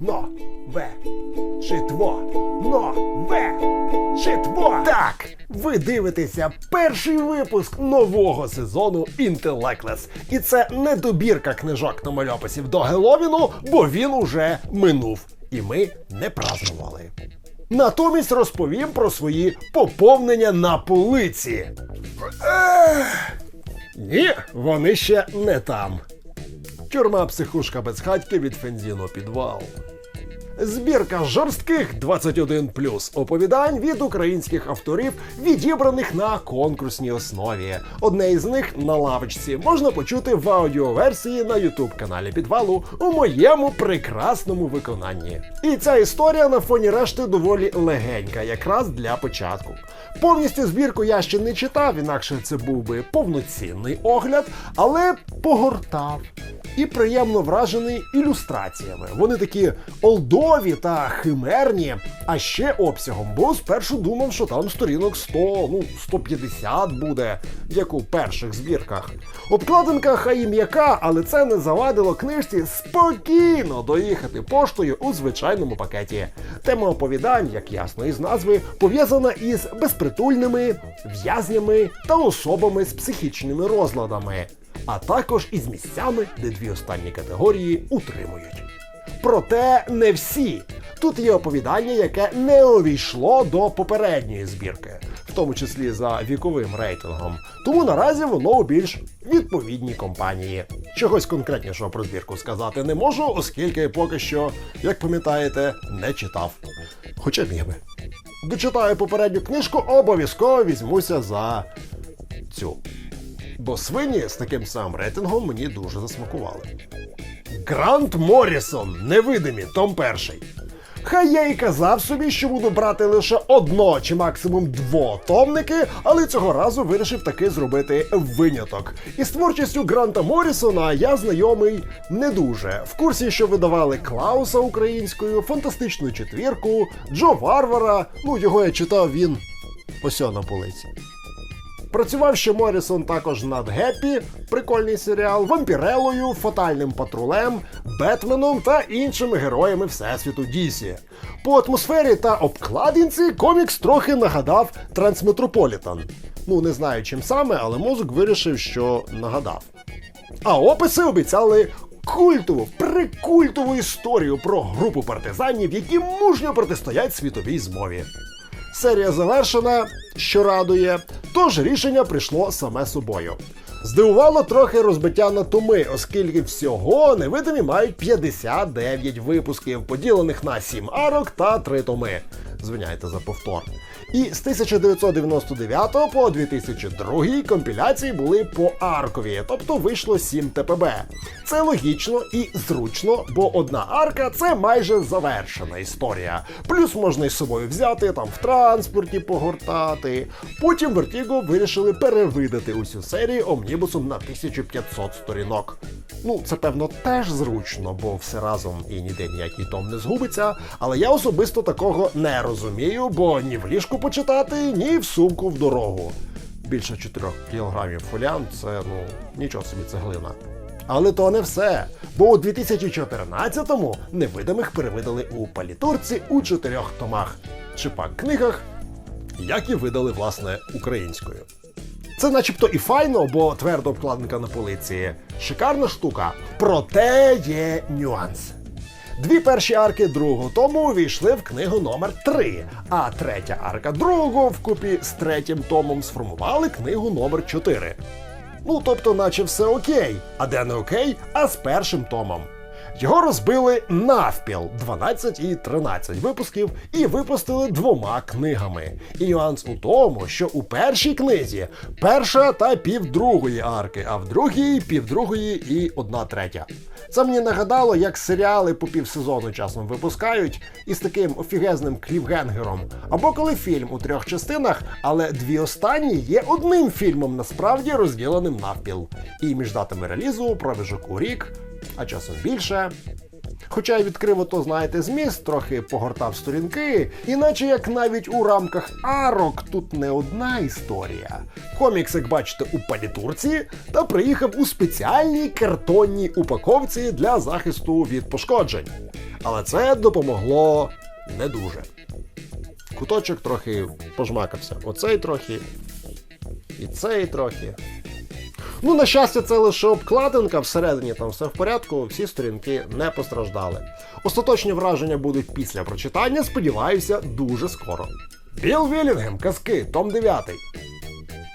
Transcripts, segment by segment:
но, ве, читво, но, ве, читво. Так, ви дивитеся перший випуск нового сезону Intellectless. І це не добірка книжок намальописів до Геловіну, бо він уже минув. І ми не празднували. Натомість розповім про свої поповнення на полиці. Ні, вони ще не там. Тюрма психушка без хатьки від Фензіно підвал. Збірка жорстких 21 оповідань від українських авторів, відібраних на конкурсній основі. Одне із них на лавочці можна почути в аудіоверсії на ютуб каналі підвалу у моєму прекрасному виконанні. І ця історія на фоні решти доволі легенька, якраз для початку. Повністю збірку я ще не читав, інакше це був би повноцінний огляд, але погортав і приємно вражений ілюстраціями. Вони такі олдові та химерні, а ще обсягом, бо спершу думав, що там сторінок 100, ну 150 буде, як у перших збірках. Обкладинка хай і м'яка, але це не завадило книжці спокійно доїхати поштою у звичайному пакеті. Тема оповідань, як ясно із назви, пов'язана із безпритульними, в'язнями та особами з психічними розладами а також із місцями, де дві останні категорії утримують. Проте не всі. Тут є оповідання, яке не увійшло до попередньої збірки, в тому числі за віковим рейтингом. Тому наразі воно у більш відповідній компанії. Чогось конкретнішого про збірку сказати не можу, оскільки поки що, як пам'ятаєте, не читав. Хоча міг би. Дочитаю попередню книжку, обов'язково візьмуся за цю. Бо свині з таким самим рейтингом мені дуже засмакували. Грант Моррісон, невидимі, том перший. Хай я і казав собі, що буду брати лише одно чи максимум двотомники, але цього разу вирішив таки зробити виняток. Із творчістю Гранта Моррісона я знайомий не дуже. В курсі, що видавали Клауса українською, фантастичну четвірку, Джо Варвара. Ну його я читав він ось на полиці. Працював ще Морісон також над Геппі, прикольний серіал, вампірелою, фатальним патрулем, Бетменом та іншими героями Всесвіту Дісі. По атмосфері та обкладинці комікс трохи нагадав Трансметрополітан. Ну, не знаю чим саме, але мозок вирішив, що нагадав. А описи обіцяли культову, прикультову історію про групу партизанів, які мужньо протистоять світовій змові. Серія завершена, що радує, тож рішення прийшло саме собою. Здивувало трохи розбиття на томи, оскільки всього невидимі мають 59 випусків, поділених на 7 арок та 3 томи. Звиняйте за повтор. І з 1999 по 2002 компіляції були по аркові, тобто вийшло 7 ТПБ. Це логічно і зручно, бо одна арка це майже завершена історія. Плюс можна із собою взяти там в транспорті погортати. Потім Vertigo вирішили перевидати усю серію омнібусом на 1500 сторінок. Ну, це певно теж зручно, бо все разом і ніде ніякий том не згубиться. Але я особисто такого не розумію, бо ні в ліжку почитати, ні в сумку в дорогу. Більше 4 кілограмів фоліант це ну нічого собі цеглина. Але то не все. Бо у 2014-му невидимих перевидали у палітурці у чотирьох томах, чи пак книгах, як і видали власне українською. Це начебто і файно, бо тверда обкладинка на полиці. Шикарна штука. Проте є нюанс. Дві перші арки другого тому увійшли в книгу номер 3 а третя арка другого вкупі з третім томом сформували книгу номер 4 Ну, тобто, наче все окей, а де не окей, а з першим томом. Його розбили навпіл 12 і 13 випусків і випустили двома книгами. І нюанс у тому, що у першій книзі перша та півдругої арки, а в другій півдругої і одна третя. Це мені нагадало, як серіали по півсезону часом випускають із таким офігезним клівгенгером. Або коли фільм у трьох частинах, але дві останні є одним фільмом насправді розділеним навпіл. І між датами релізу проміжок у рік а часом більше. Хоча й відкрив ото, знаєте, зміст, трохи погортав сторінки, іначе як навіть у рамках арок тут не одна історія. Комікс, як бачите, у палітурці та приїхав у спеціальній картонній упаковці для захисту від пошкоджень. Але це допомогло не дуже. Куточок трохи пожмакався. Оцей трохи. І цей трохи. Ну, на щастя, це лише обкладинка, всередині там все в порядку, всі сторінки не постраждали. Остаточні враження будуть після прочитання, сподіваюся, дуже скоро. Біл Вілінгем, казки, том 9.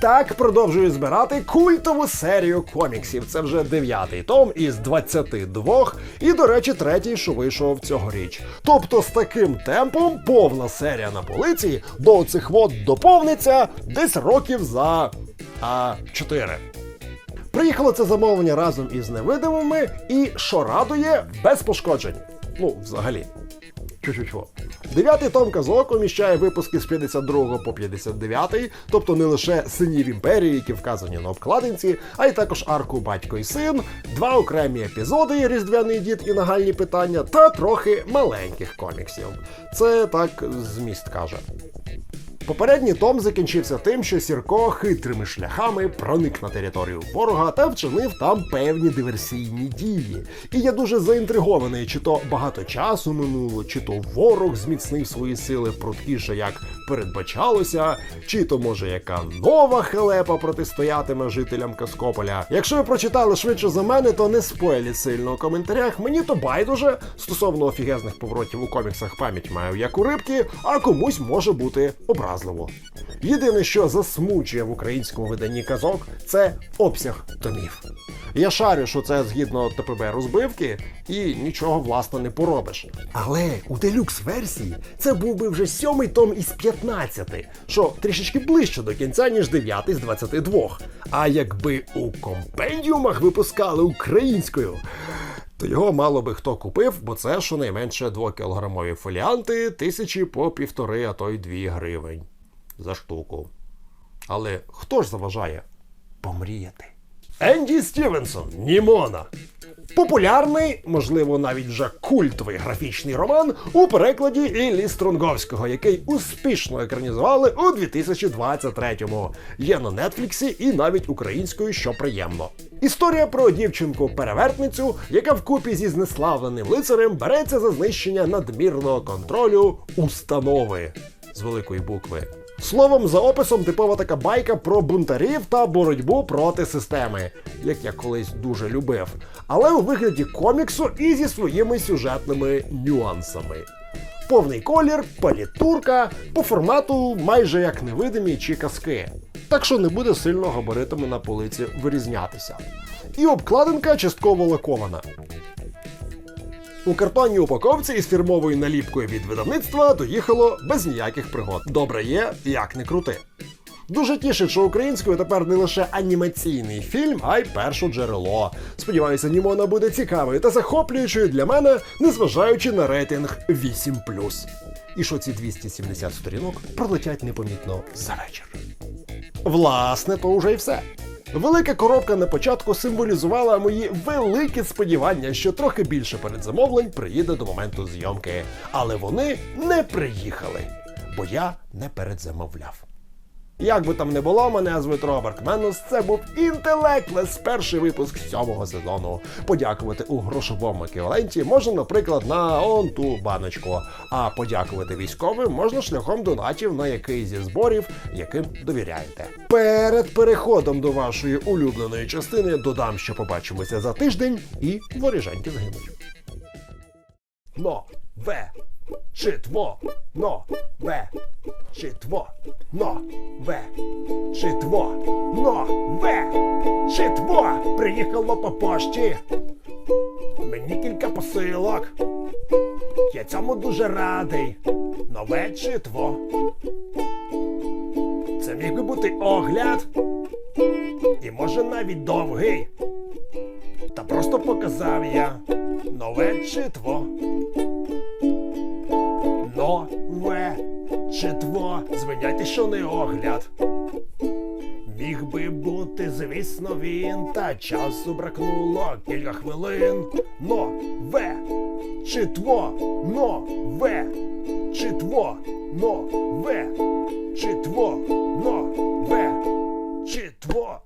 Так продовжую збирати культову серію коміксів. Це вже дев'ятий том із 22, і, до речі, третій, що вийшов цьогоріч. Тобто з таким темпом повна серія на полиці до цих вод доповниться десь років за а, 4. Приїхало це замовлення разом із невидимими, і що радує, без пошкоджень. Ну, взагалі. Чу-чу-чу. Дев'ятий том казок уміщає випуски з 52 по 59, тобто не лише синів імперії, які вказані на обкладинці, а й також арку батько і син, два окремі епізоди Різдвяний дід і нагальні питання, та трохи маленьких коміксів. Це так зміст каже. Попередній том закінчився тим, що Сірко хитрими шляхами проник на територію ворога та вчинив там певні диверсійні дії. І я дуже заінтригований, чи то багато часу минуло, чи то ворог зміцнив свої сили пруткіше, як передбачалося, чи то може яка нова хелепа протистоятиме жителям Каскополя. Якщо ви прочитали швидше за мене, то не спойліть сильно у коментарях. Мені то байдуже стосовно офігезних поворотів у коміксах пам'ять маю як у рибки, а комусь може бути образливо. Єдине, що засмучує в українському виданні казок, це обсяг томів. Я шарю, що це згідно ТПБ розбивки, і нічого власне не поробиш. Але у делюкс версії це був би вже сьомий том із 15, що трішечки ближче до кінця, ніж дев'ятий з 22. А якби у компендіумах випускали українською. То його мало би хто купив, бо це щонайменше 2-кілограмові фоліанти, тисячі по півтори, а то й дві гривень за штуку. Але хто ж заважає помріяти? Енді Стівенсон Німона. Популярний, можливо, навіть вже культовий графічний роман у перекладі Іллі Стронговського, який успішно екранізували у 2023-му. Є на Нетфліксі і навіть українською, що приємно. Історія про дівчинку-перевертницю, яка вкупі зі знеславленим лицарем береться за знищення надмірного контролю установи з великої букви. Словом, за описом типова така байка про бунтарів та боротьбу проти системи, як я колись дуже любив, але у вигляді коміксу і зі своїми сюжетними нюансами. Повний колір, палітурка, по формату майже як невидимі чи казки. Так що не буде сильно габаритами на полиці вирізнятися. І обкладинка частково лакована. У картонній упаковці із фірмовою наліпкою від видавництва доїхало без ніяких пригод. Добре є, як не крути. Дуже тішить, що українською тепер не лише анімаційний фільм, а й перше джерело. Сподіваюся, Німона буде цікавою та захоплюючою для мене, незважаючи на рейтинг 8. І що ці 270 сторінок пролетять непомітно за вечір. Власне, то вже й все. Велика коробка на початку символізувала мої великі сподівання, що трохи більше передзамовлень приїде до моменту зйомки. Але вони не приїхали, бо я не передзамовляв. Як би там не було, мене звуть Роберт Менус. Це був інтелектлес, перший випуск сьомого сезону. Подякувати у грошовому еквіваленті можна, наприклад, на он ту баночку. А подякувати військовим можна шляхом донатів на який зі зборів, яким довіряєте. Перед переходом до вашої улюбленої частини додам, що побачимося за тиждень, і воріженьки згинуть. Но, ве, читво, но, ве, читво, но, ве, читво, но, ве, читво, приїхало по пошті. Мені кілька посилок. Я цьому дуже радий. Нове читво. Це міг би бути огляд. І може навіть довгий. Та просто показав я нове читво. Нове читво. Звиняйте, що не огляд. Міг би бути, звісно, він, та часу бракнуло кілька хвилин. Нове читво, нове читво, нове читво, нове читво.